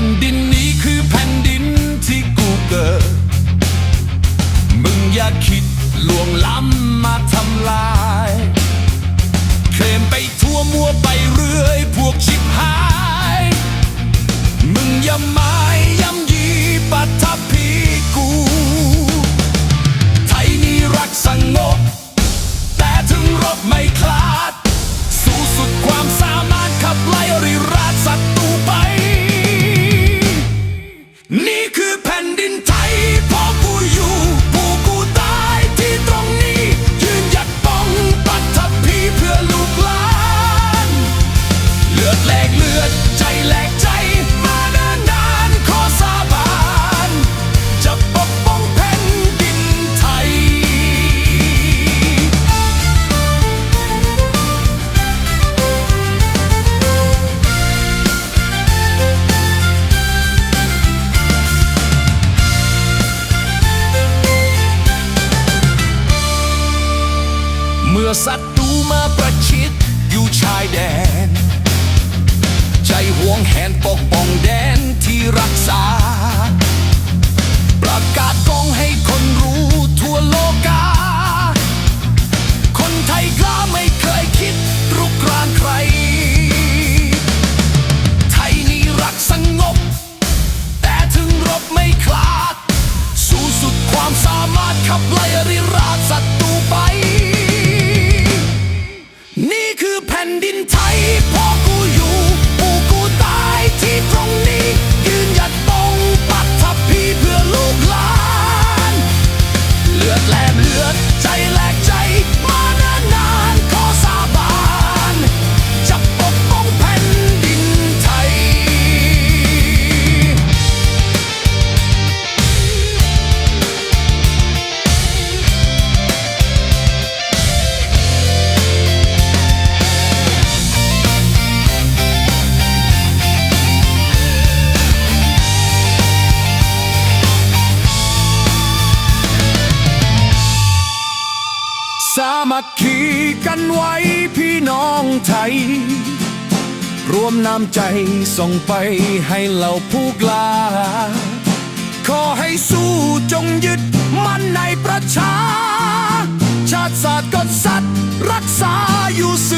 ผ่นดินนี้คือแผ่นดินที่กูเกิด มึงอย่าคิดลวงล้ำมาทำลาย เคลมไปทั่วมัวไปเรื่อยพวกชิบหาย มื่อศัตรูมาประชิดอยู่ชายแดน ใจห่วงแหนปกป้องแดนที่รักษา ประกาศกองให้คนรู้ทั่วโลกา คนไทยกล้าไม่เคยคิดรุกรานใคร ไทยนี่รักสงบ แต่ถึงรบไม่คลาด สู้สุดความสามารถขับไล่ริราชศัตรูไป นดินไทย สามัคคีกันไว้พี่น้องไทย รวมน้ำใจส่งไปให้เหล่าผู้กล้า ขอให้สู้จงยึดมั่นในประชา ชาติศาสตร์กษัตริย์รักษาอยู่สื